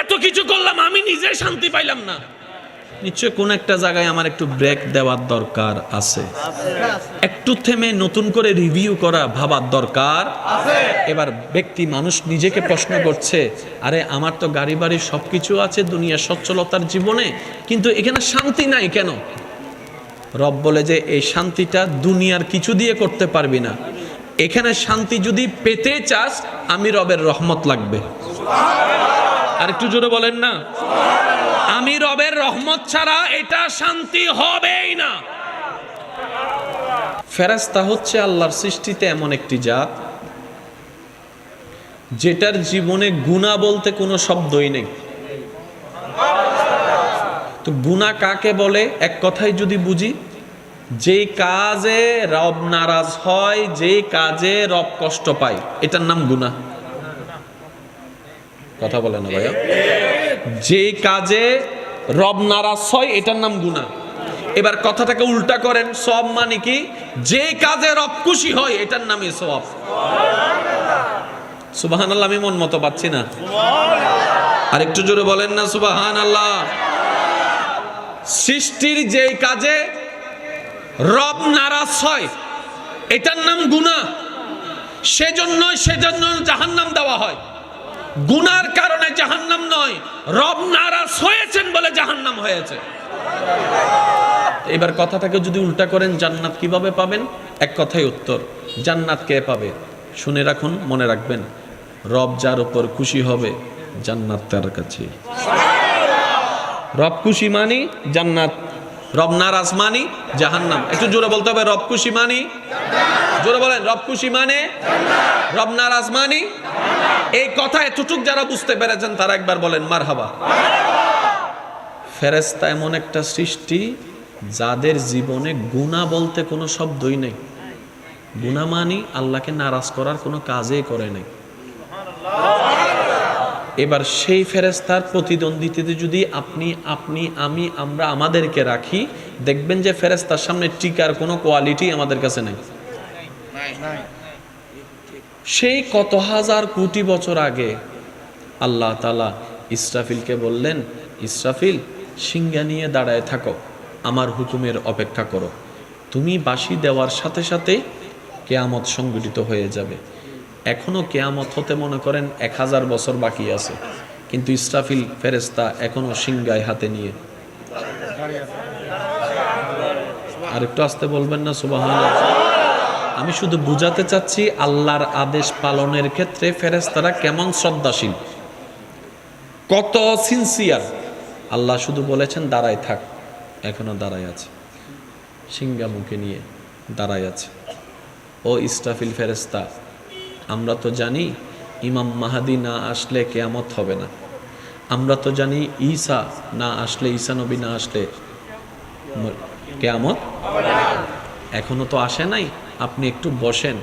এত কিছু করলাম, আমি নিজে শান্তি পাইলাম না। নিশ্চয় কোন একটা জায়গায় আমার একটু ব্রেক দেওয়ার দরকার আছে। একটু থেমে নতুন করে রিভিউ করা ভাবার দরকার। এবার ব্যক্তি, মানুষ নিজেকে প্রশ্ন করছে, আরে আমার তো গাড়ি বাড়ি সব কিছু আছে দুনিয়া সচ্ছলতার জীবনে, কিন্তু এখানে শান্তি নাই কেন? রব বলে যে, এই শান্তিটা দুনিয়ার কিছু দিয়ে করতে পারবি না। এখানে শান্তি যদি পেতে চাস, আমি রবের রহমত লাগবে। আর একটু জোরে বলেন না। আমি রবের রহমত ছাড়া এটা শান্তি হবেই না। ফেরাস্তা হচ্ছে আল্লাহর সৃষ্টিতে এমন একটি জাত, যেটার জীবনে গুণা বলতে কোনো শব্দই নেই। তো গুণা কাকে বলে? এক কথাই যদি বুঝি, যেই কাজে রব নারাজ হয়, যেই কাজে রব কষ্ট পায়, এটার নাম গুণা কথা বলে না ভাইয়া। যে কাজে রব নারাজ হয়, এটার নাম গুণা এবার কথাটাকে উল্টা করেন, সব মানে কি? যে কাজে রব খুশি হয়, এটার নামই সব সুবাহান আল্লাহ আমি মন মতো পাচ্ছি না। আর একটু জোরে বলেন না সুবাহান আল্লাহ সৃষ্টির যে কাজে রব নারাজ হয়, এটার নাম গুণা সেজন্য সেজন্য জাহান্নাম দেওয়া হয়। গুনার কারণে জাহান্নাম নয়, রব নারাজ হয়েছেন বলে জাহান্নাম হয়েছে। এবার কথাটাকে যদি উল্টা করেন, জান্নাত কীভাবে পাবেন? এক কথাই উত্তর, জান্নাত কে পাবে? শুনে রাখুন, মনে রাখবেন, রব যার উপর খুশি হবে, জান্নাত তার কাছে। রব খুশি মানি, জান্নাত। রব নারাজ মানি, জাহান্নাম। একটু জোরে বলতে হবে, রব খুশি মানি, জোরে বলেন, রব খুশি মানে? রব নারাজ মানি এই কথা এতটুক যারা বুঝতে পেরেছেন, তারা একবার বলেন মার হাবা ফেরেস্তা এমন একটা সৃষ্টি যাদের জীবনে গুণা বলতে কোনো শব্দই নেই। গুণা মানি আল্লাহকে নারাজ করার কোনো কাজই করে নাই। এবার সেই ফেরেস্তার প্রতিদ্বন্দ্বিতাতে যদি আপনি আপনি, আমি, আমরা আমাদেরকে রাখি, দেখবেন যে ফেরেস্তার সামনে টিকার কোনো কোয়ালিটি আমাদের কাছে নেই। সেই কত হাজার কোটি বছর আগে আল্লাহ তালা ইসরাফিলকে বললেন, ইসরাফিল সিঙ্গা নিয়ে দাঁড়ায় থাকো, আমার হুকুমের অপেক্ষা করো। তুমি বাসি দেওয়ার সাথে সাথে কেয়ামত সংগঠিত হয়ে যাবে। এখনও কেয়ামত হতে মনে করেন এক হাজার বছর বাকি আছে, কিন্তু ইসরাফিল ফেরেস্তা এখনও সিংগায় হাতে নিয়ে। আর একটু আসতে বলবেন না সুবাহ আমি শুধু বুঝাতে চাচ্ছি আল্লাহর আদেশ পালনের ক্ষেত্রে ফেরেস্তারা কেমন শ্রদ্ধাশীল। কত সিনসিয়ার আল্লাহ শুধু বলেছেন, দাঁড়ায় থাক, এখনও দাঁড়ায় আছে। সিঙ্গা মুখে নিয়ে দাঁড়ায় আছে। ও ইস্টাফিল ফেরেস্তা আমরা তো জানি ইমাম মাহাদি না আসলে কেয়ামত হবে না। আমরা তো জানি ঈসা না আসলে, ঈসা নবী না আসলে কেয়ামত এখনও তো আসে নাই, আপনি একটু বসেন।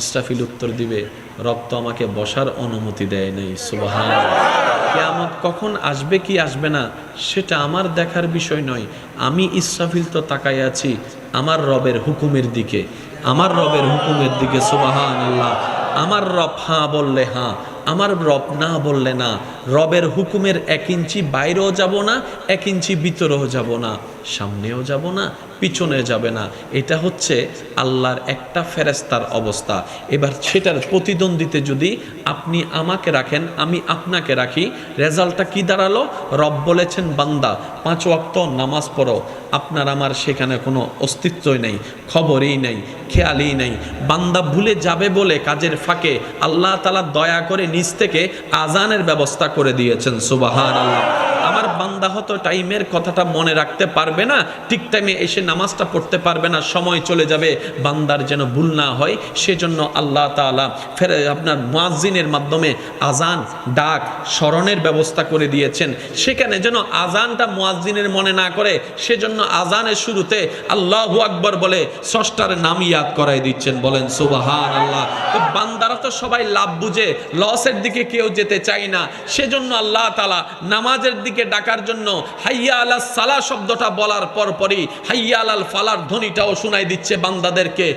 ইসরাফিল উত্তর দিবে, রব তো আমাকে বসার অনুমতি দেয় নাই, সুবাহান। কেয়ামত কখন আসবে কি আসবে না, সেটা আমার দেখার বিষয় নয়। আমি ইসরাফিল তো তাকাই আছি আমার রবের হুকুমের দিকে। আমার রবের হুকুমের দিকে সুবাহান আল্লাহ আমার রব হাঁ বললে হাঁ, আমার রব না বললে না। রবের হুকুমের এক ইঞ্চি বাইরেও যাব না, এক ইঞ্চি ভিতরেও যাব না, সামনেও যাব না পিছনে যাবে না। এটা হচ্ছে আল্লাহর একটা ফেরেস্তার অবস্থা। এবার সেটার প্রতিদ্বন্দ্বিতে যদি আপনি আমাকে রাখেন, আমি আপনাকে রাখি, রেজাল্টটা কি দাঁড়াল? রব বলেছেন, বান্দা, পাঁচ ওয়াক্ত নামাজ পড়ো। আপনার আমার সেখানে কোনো অস্তিত্বই নেই, খবরই নেই, খেয়ালই নেই। বান্দা ভুলে যাবে বলে কাজের ফাঁকে আল্লাহ তালা দয়া করে নিজ থেকে আজানের ব্যবস্থা করে দিয়েছেন। সুবাহান আল্লাহ বান্দা হয়তো টাইমের কথাটা মনে রাখতে পারবে না, ঠিক টাইমে এসে নামাজটা পড়তে পারবে না, সময় চলে যাবে, বান্দার যেন ভুল না হয়, সেজন্য আল্লাহ তাআলা ফের আপনার মুয়াজ্জিনের মাধ্যমে আজান ডাক, স্মরণের ব্যবস্থা করে দিয়েছেন। সেখানে যেন আজানটা মুয়াজ্জিনের মনে না করে, সেজন্য আজানের শুরুতে আল্লাহু আকবর বলে ষষ্ঠার নাম ইয়াদ করাই দিচ্ছেন, বলেন সুবাহান আল্লাহ তো বান্দারা তো সবাই লাভ বুঝে, লসের দিকে কেউ যেতে চায় না, সেজন্য আল্লাহ তালা নামাজের দিকে ডাকার জন্য হাইয়া আলাল সালা শব্দটা বলার পরপরই হাইয়া আলাল ফালার ধ্বনিটাও শোনাই দিচ্ছে বান্দাদেরকে।